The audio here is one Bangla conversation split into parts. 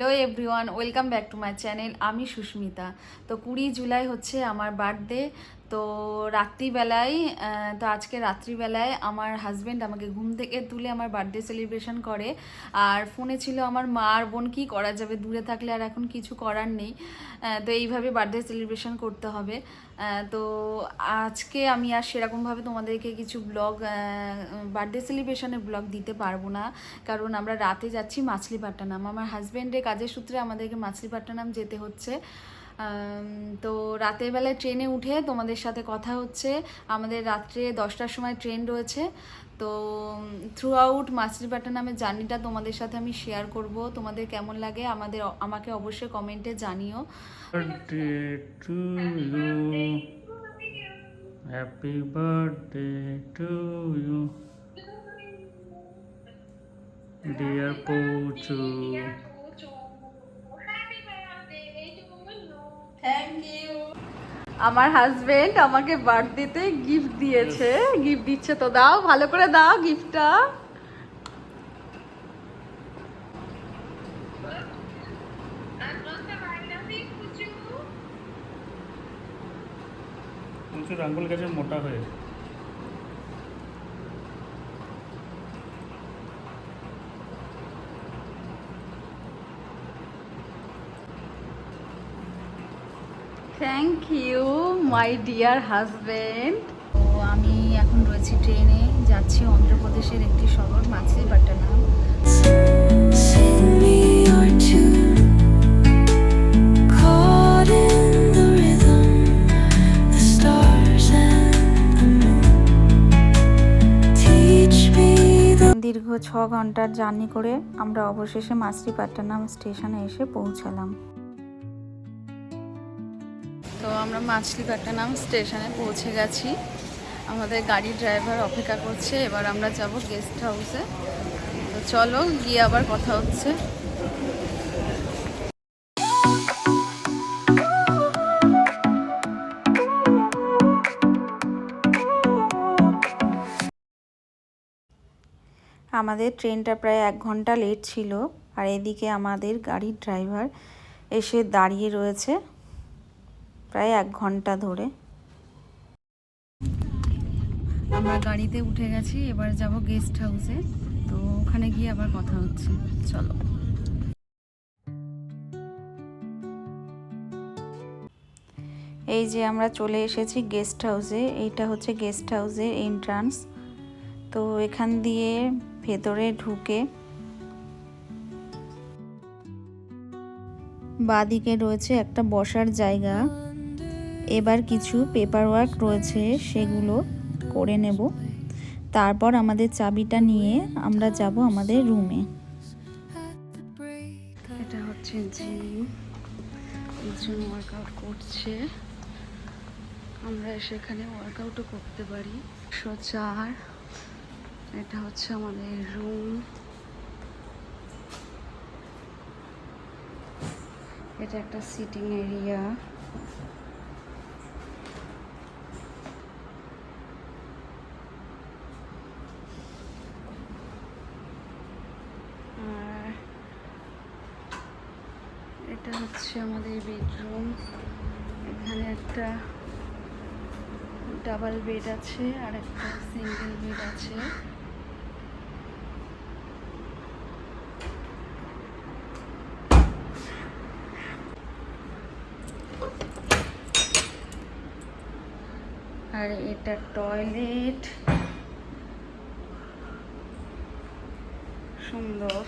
Hello everyone welcome back to my channel আমি সুস্মিতা। তো কুড়ি জুলাই হচ্ছে আমার বার্থডে তো রাত্রিবেলায় তো আজকে রাত্রিবেলায় আমার হাজব্যান্ড আমাকে ঘুম থেকে তুলে আমার বার্থডে সেলিব্রেশন করে। আর ফোনে ছিল আমার মা আর বোন, কী করা যাবে? দূরে থাকলে আর এখন কিছু করার নেই। তো এইভাবে বার্থডে সেলিব্রেশন করতে হবে। তো আজকে আমি আর সেরকমভাবে তোমাদেরকে কিছু ব্লগ বার্থডে সেলিব্রেশনের ব্লগ দিতে পারব না। কারণ আমরা রাতে যাচ্ছি মাছলিপাট্টানাম। আমার হাজব্যান্ডের কাজের সূত্রে আমাদেরকে মাছলিপাট্টানাম যেতে হচ্ছে। তো রাতের বেলায় ট্রেনে উঠে তোমাদের সাথে কথা হচ্ছে। আমাদের রাত্রে দশটার সময় ট্রেন রয়েছে। তো থ্রু আউট মাছলিপাট্টানামের জার্নিটা তোমাদের সাথে আমি শেয়ার করব। তোমাদের কেমন লাগে আমাদের, আমাকে অবশ্যই কমেন্টে জানিও। To you. Happy birthday to you. Dear Pochu. Thank you আমার হাজবেন্ড আমাকে বার্থডেতে গিফট দিয়েছে। গিফট দিচ্ছে তো দাও ভালো করে দাও গিফটটা আঙ্গুল গেছে মোটা হয়ে। Thank you my dear husband তো আমি এখন রয়েছি ট্রেনে, যাচ্ছি অন্ধ্রপ্রদেশের একটি শহর মাছলিপাট্টানাম দীর্ঘ ছ ঘণ্টার জার্নি করে আমরা অবশেষে মাছলিপাট্টানাম স্টেশনে এসে পৌঁছালাম। তো আমরা মাছলিপাট্টানাম স্টেশনে পৌঁছে গেছি। আমাদের গাড়ির ড্রাইভার অপেক্ষা করছে, এবার আমরা যাব গেস্ট হাউসে তো চলো, গিয়ে আবার কথা হচ্ছে। আমাদের ট্রেনটা প্রায় এক ঘণ্টা লেট ছিল, আর এদিকে আমাদের গাড়ির ড্রাইভার এসে দাঁড়িয়ে রয়েছে। প্রায় এক ঘণ্টা ধরে। আমরা গাড়িতে উঠে গেছি এবার যাব গেস্ট হাউসে তো ওখানে গিয়ে আবার কথা হচ্ছে। চলো। এই যে আমরা চলে এসেছি গেস্ট হাউসে এইটা হচ্ছে গেস্ট হাউসের এন্ট্রান্স তো এখান দিয়ে ভেতরে ঢুকে বাদিকে রয়েছে একটা বসার জায়গা। এবার কিছু পেপার ওয়ার্ক রয়েছে, সেগুলো করে নেব। তারপর আমাদের চাবিটা নিয়ে আমরা যাব আমাদের রুমে এটা হচ্ছে জিম ওয়ার্কআউট করছে। আমরা সেখানে ওয়ার্কআউটও করতে পারি। একশো চার, এটা হচ্ছে আমাদের রুম এটা একটা সিটিং এরিয়া আর এটা হচ্ছে আমাদের বেডরুম এখানে একটা ডাবল বেড আছে আর একটা সিঙ্গেল বেড আছে। আর এটা টয়লেট সুন্দর।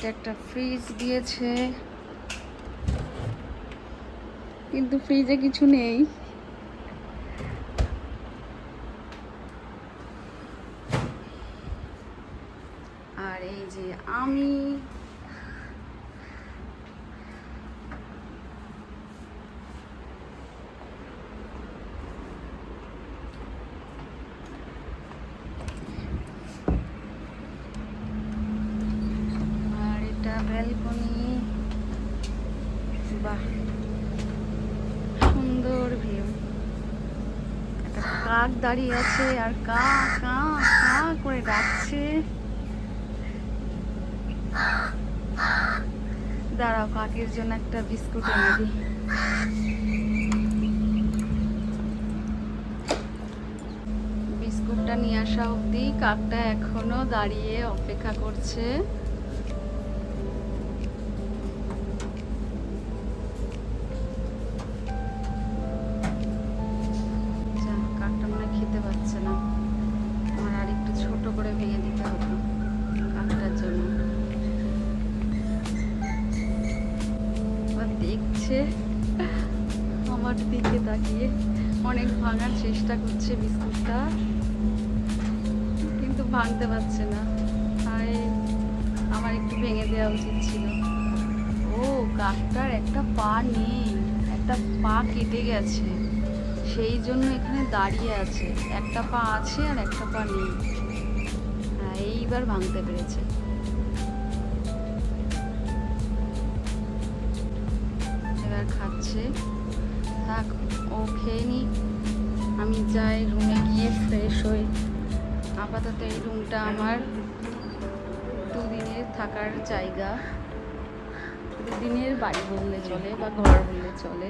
এটা একটা ফ্রিজ দিয়েছে। কিন্তু ফ্রিজে কিছু নেই। আর এই যে আমি আর এটা ব্যালকনি বাহ, সুন্দর ভিউ একটা কাক দাঁড়িয়ে আছে আর কা কা কা করে ডাকছে। দাঁড়াও, কাকের জন্য একটা বিস্কুট এনে দিই। বিস্কুটটা নিয়ে আসা অবধি কাকটা এখনও দাঁড়িয়ে অপেক্ষা করছে। আবার আমার দিকে তাকিয়ে অনেক ভাঙার চেষ্টা করছে বিস্কুটটা। কিন্তু ভাঙতে পারছে না। তাই আমার একটু ভেঙে দেওয়া উচিত ছিল। ও কাকটার একটা পা নেই। একটা পা কেটে গেছে। সেই জন্য এখানে দাঁড়িয়ে আছে। একটা পা আছে আর একটা পা নেই। হ্যাঁ এইবার ভাঙতে পেরেছে। ও খেয়ে নি আমি যাই রুমে গিয়ে ফ্রেশ হই। আপাতত এই রুমটা আমার দুদিনের থাকার জায়গা। দুদিনের বাড়ি বললে চলে বা ঘর বললে চলে।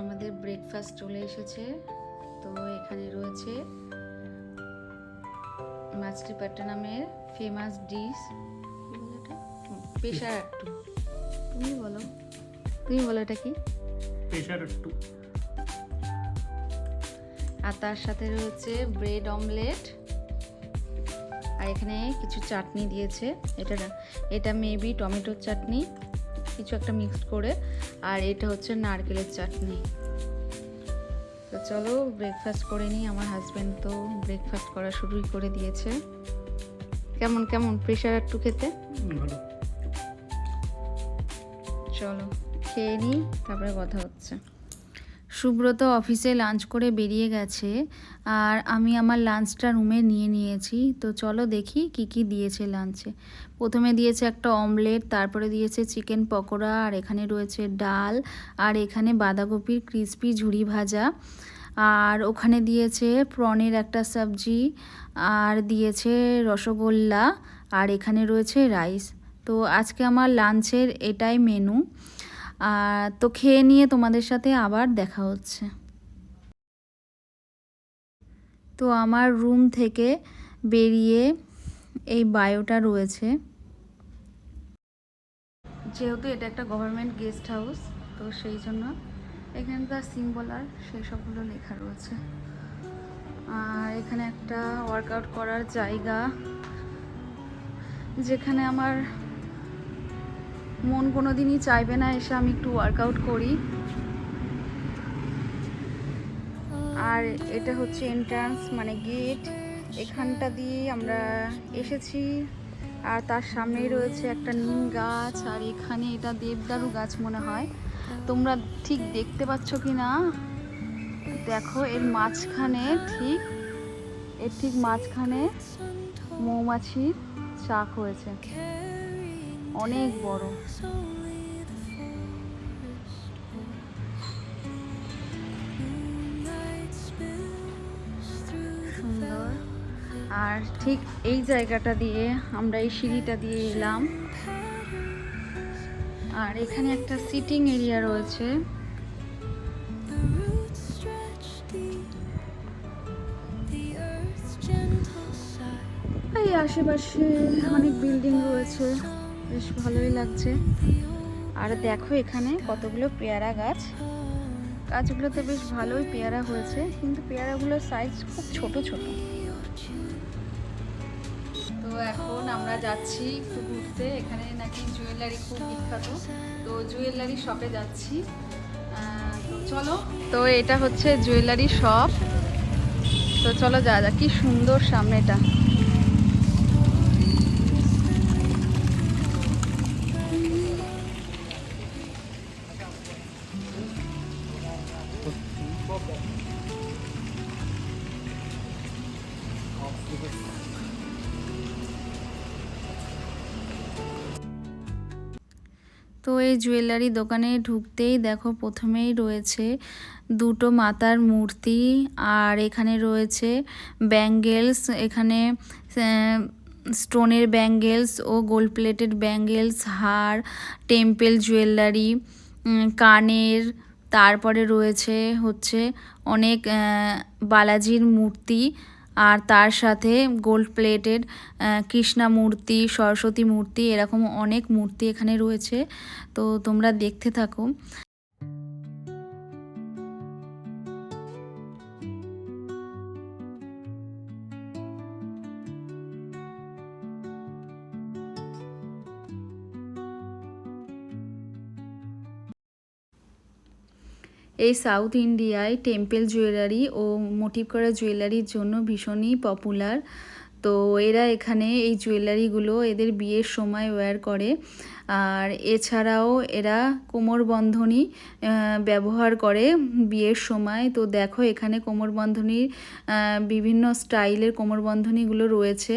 আমাদের ব্রেকফাস্ট চলে এসেছে। তো এখানে রয়েছে মাছটি পাট্টানামের ফেমাস ডিশ পেশার আট্টু তুমি বলো। তুমি বলো এটা কি? প্রেশার একটু আর তার সাথে রয়েছে ব্রেড অমলেট আর এখানে কিছু চাটনি দিয়েছে। এটা এটা মেবি টমেটোর চাটনি কিছু একটা মিক্সড করে। আর এটা হচ্ছে নারকেলের চাটনি। তো চলো ব্রেকফাস্ট করে নিই। আমার হাজব্যান্ড তো ব্রেকফাস্ট করা শুরুই করে দিয়েছে। কেমন কেমন? প্রেশার একটু খেতে? ভালো। চলো, খেয়ে নিই, তারপরে কথা হচ্ছে। সুব্রত অফিসে লাঞ্চ করে বেরিয়ে গেছে, আর আমি আমার লাঞ্চটা রুমে নিয়ে নিয়েছি। তো চলো দেখি কি কি দিয়েছে লাঞ্চে প্রথমে দিয়েছে একটা অমলেট তারপরে দিয়েছে চিকেন পকোড়া, আর এখানে রয়েছে ডাল, আর এখানে বাঁধাকপির ক্রিসপি ঝুড়ি ভাজা। আর ওখানে দিয়েছে প্রনের একটা সবজি, আর দিয়েছে রসগোল্লা, আর এখানে রয়েছে রাইস তো আজকে আমার লাঞ্চের এটাই মেনু আর তো খেয়ে নিয়ে তোমাদের সাথে আবার দেখা হচ্ছে। তো আমার রুম থেকে বেরিয়ে এই বায়োটা রয়েছে। যেহেতু এটা একটা গভর্নমেন্ট গেস্ট হাউস তো সেই জন্য এখানকার সিম্বল আর সেই সবগুলো লেখা রয়েছে। আর এখানে একটা ওয়ার্কআউট করার জায়গা, যেখানে আমার মন কোনো দিনই চাইবে না, এসে আমি একটু ওয়ার্কআউট করি। আর এটা হচ্ছে এন্ট্রান্স মানে গেট এখানটা দিয়ে আমরা এসেছি। আর তার সামনেই রয়েছে একটা নিম গাছ, আর এখানে এটা দেবদারু গাছ মনে হয়। তোমরা ঠিক দেখতে পাচ্ছ কি না দেখো, এর মাঝখানে ঠিক, এর ঠিক মাঝখানে মৌমাছির চাক হয়েছে। অনেক বড়। সুন্দর। আর ঠিক এই জায়গাটা দিয়ে আমরা এই সিঁড়িটা দিয়ে এলাম। আর এখানে একটা সিটিং এরিয়া রয়েছে. এই আশেপাশে অনেক বিল্ডিং রয়েছে। বেশ ভালোই লাগছে। আর দেখো এখানে কতগুলো পেয়ারা গাছ। গাছগুলোতে বেশ ভালোই পেয়ারা হয়েছে, কিন্তু পেয়ারাগুলোর সাইজ খুব ছোট ছোট। তো এখন আমরা যাচ্ছি একটু ঘুরতে। এখানে নাকি জুয়েলারি খুব বিখ্যাত। তো জুয়েলারি শপে যাচ্ছি। চলো। তো এটা হচ্ছে জুয়েলারি শপ তো চলো যা যা কি সুন্দর সামনেটা। এই জুয়েলারি দোকানে ঢুকতেই দেখো প্রথমেই রয়েছে দুটো মাতার মূর্তি আর এখানে রয়েছে ব্যাঙ্গেলস, এখানে স্টোনের ব্যাঙ্গেলস ও গোল্ড প্লেটেড ব্যাঙ্গেলস, হার, টেম্পেল জুয়েলারি কানের, তারপরে রয়েছে হচ্ছে অনেক বালাজির মূর্তি আর তার সাথে গোল্ড প্লেটেড কৃষ্ণা মূর্তি, সরস্বতী মূর্তি, এরকম অনেক মূর্তি এখানে রয়েছে। তো তোমরা দেখতে থাকো। এই সাউথ ইন্ডিয়ায় টেম্পেল জুয়েলারি ও মোটিভ করা জুয়েলারির জন্য ভীষণই পপুলার। তো এরা এখানে এই জুয়েলারিগুলো এদের বিয়ের সময় ওয়্যার করে। আর এছাড়াও এরা কোমরবন্ধনী আহ, ব্যবহার করে বিয়ের সময়। তো দেখো এখানে কোমরবন্ধনীর আহ, বিভিন্ন স্টাইলের কোমরবন্ধনীগুলো রয়েছে।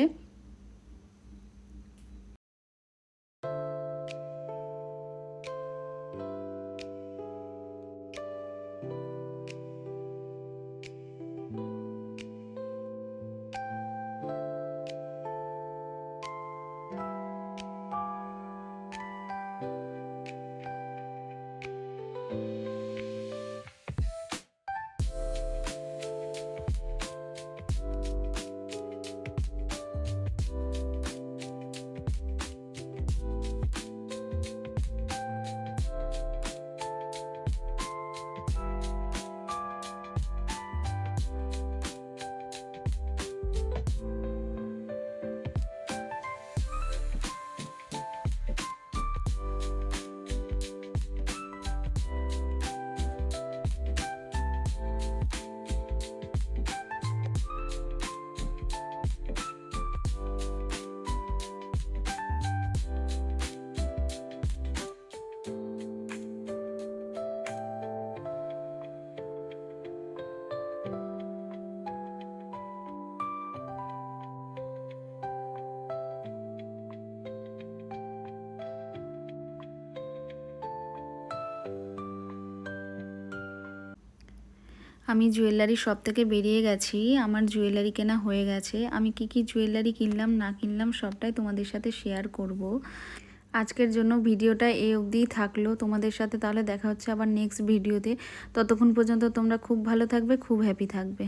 আমি জুয়েলারি শপ থেকে বেরিয়ে গেছি, আমার জুয়েলারি কেনা হয়ে গেছে। আমি কি কি জুয়েলারি কিনলাম, না কিনলাম সবটাই তোমাদের সাথে শেয়ার করব। আজকের জন্য ভিডিওটা এই অবধিই থাকল। তোমাদের সাথে তাহলে দেখা হচ্ছে আবার নেক্সট ভিডিওতে ততক্ষণ পর্যন্ত তোমরা খুব ভালো থাকবে, খুব হ্যাপি থাকবে।